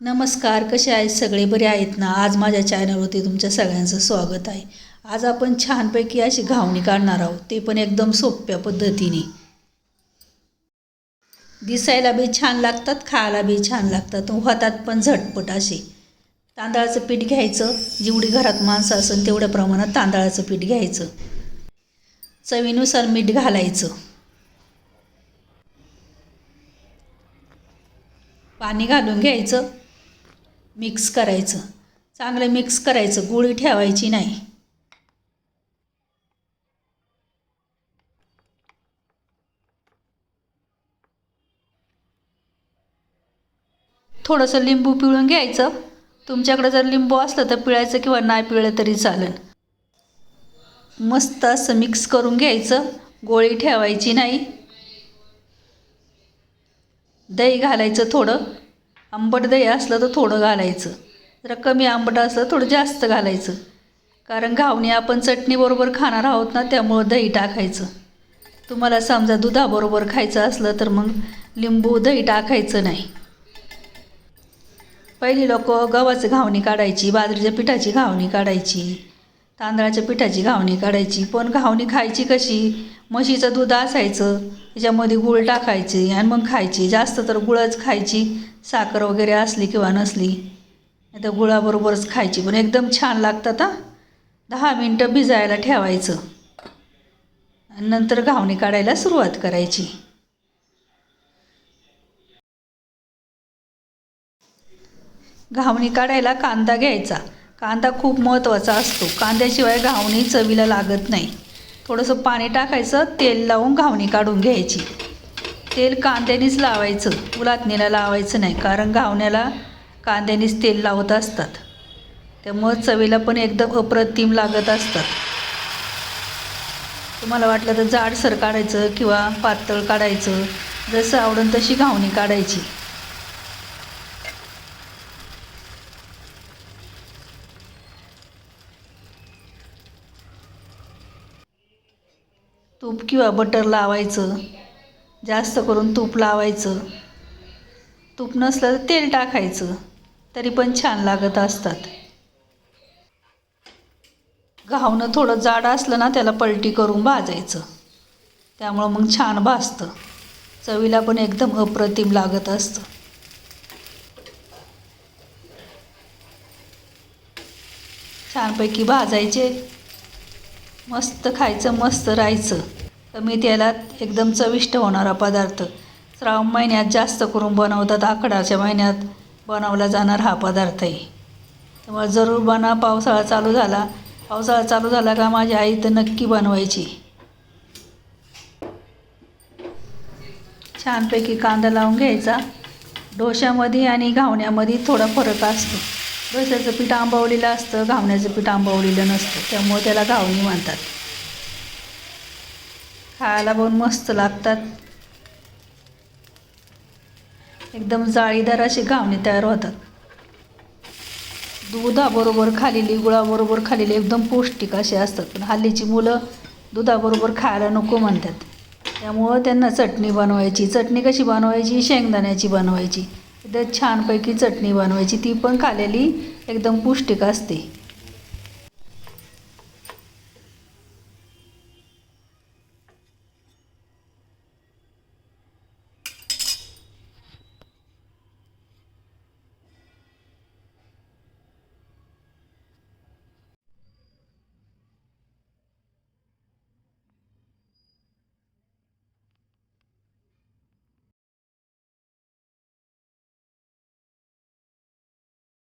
नमस्कार कसे आहेत सगळे? बरे आहेत ना? आज माझ्या चॅनलवरती तुमच्या सगळ्यांचं स्वागत आहे. आज आपण छानपैकी अशी घावणी काढणार आहोत. ते पण एकदम सोप्या पद्धतीने. दिसायला बी छान लागतात खायला बी छान लागतात होतात पण झटपट असे. तांदळाचं पीठ घ्यायचं. जेवढी घरात माणसं असेल तेवढ्या प्रमाणात तांदळाचं पीठ घ्यायचं. चवीनुसार मीठ घालायचं. पाणी घालून घ्यायचं. मिक्स करायचं. चांगलं मिक्स करायचं. गोळी ठेवायची नाही. थोडंसं लिंबू पिळून घ्यायचं. तुमच्याकडे जर लिंबू असलं तर पिळायचं किंवा नाही पिळलं तरी चालेल. मस्त असं मिक्स करून घ्यायचं. गोळी ठेवायची नाही. दही घालायचं थोडं. आंबट दही असलं तर थोडं घालायचं. जरा कमी आंबट असलं थोडं जास्त घालायचं. कारण घावणी आपण चटणीबरोबर खाणार आहोत ना त्यामुळं दही टाकायचं. तुम्हाला समजा दुधाबरोबर खायचं असलं तर मग लिंबू दही टाकायचं नाही. पहिली लोक गव्हाचं घावणी काढायची बाजरीच्या पिठाची घावणी काढायची. तांदळाच्या पिठाची घावणी काढायची. पण घावणी खायची कशी? म्हशीचं दूध असायचं त्याच्यामध्ये गुळ टाकायची आणि मग खायची. जास्त तर गुळच खायची साखर वगैरे असली किंवा नसली. नाही तर गुळाबरोबरच खायची. पण एकदम छान लागतात हा. दहा मिनटं भिजायला ठेवायचं. आणि नंतर घावणी काढायला सुरुवात करायची. घावणी काढायला कांदा घ्यायचा. कांदा खूप महत्त्वाचा असतो. कांद्याशिवाय घावणी चवीला लागत नाही. थोडंसं पाणी टाकायचं तेल लावून घावणी काढून घ्यायची. तेल कांद्यानेच लावायचं. उलातणीला लावायचं नाही कारण घावण्याला कांद्यानेच तेल लावत असतात. त्यामुळं चवीला पण एकदम अप्रतिम लागत असतात. तुम्हाला वाटलं तर जाडसर काढायचं किंवा पातळ काढायचं. जसं आवडून तशी घावणी काढायची. तूप किंवा बटर लावायचं. जास्त करून तूप लावायचं. तूप नसलं तर तेल टाकायचं. तरी पण छान लागत असतात. घावणं थोडं जाड असलं ना त्याला पलटी करून भाजायचं. त्यामुळं मग छान भाजतं. चवीला पण एकदम अप्रतिम लागत असतं. छानपैकी भाजायचे. मस्त खायचं मस्त राहायचं. कमी तेलात एकदम चविष्ट होणारा पदार्थ. श्रावण महिन्यात जास्त करून बनवतात आकडाच्या महिन्यात बनवला जाणार हा पदार्थ आहे त्यामुळे जरूर बना पावसाळा चालू झाला. पावसाळा चालू झाला का माझी आई तर नक्की बनवायची. छानपैकी कांदा लावून घ्यायचा. डोश्यामध्ये आणि घावण्यामध्ये थोडा फरक असतो. डोश्याचं पीठ आंबवलेलं असतं घावण्याचं पीठ आंबवलेलं नसतं त्यामुळे त्याला घावणी म्हणतात. खायला पण मस्त लागतात. एकदम जाळीदार अशी घावणी तयार होतात. दुधाबरोबर खालेली गुळाबरोबर खालेली एकदम पौष्टिक असे असतात. पण हल्लीची मुलं दुधाबरोबर खायला नको म्हणतात. त्यामुळं त्यांना चटणी बनवायची. चटणी कशी बनवायची? शेंगदाण्याची बनवायची. छानपैकी चटणी बनवायची. ती पण खालेली एकदम पौष्टिक असते.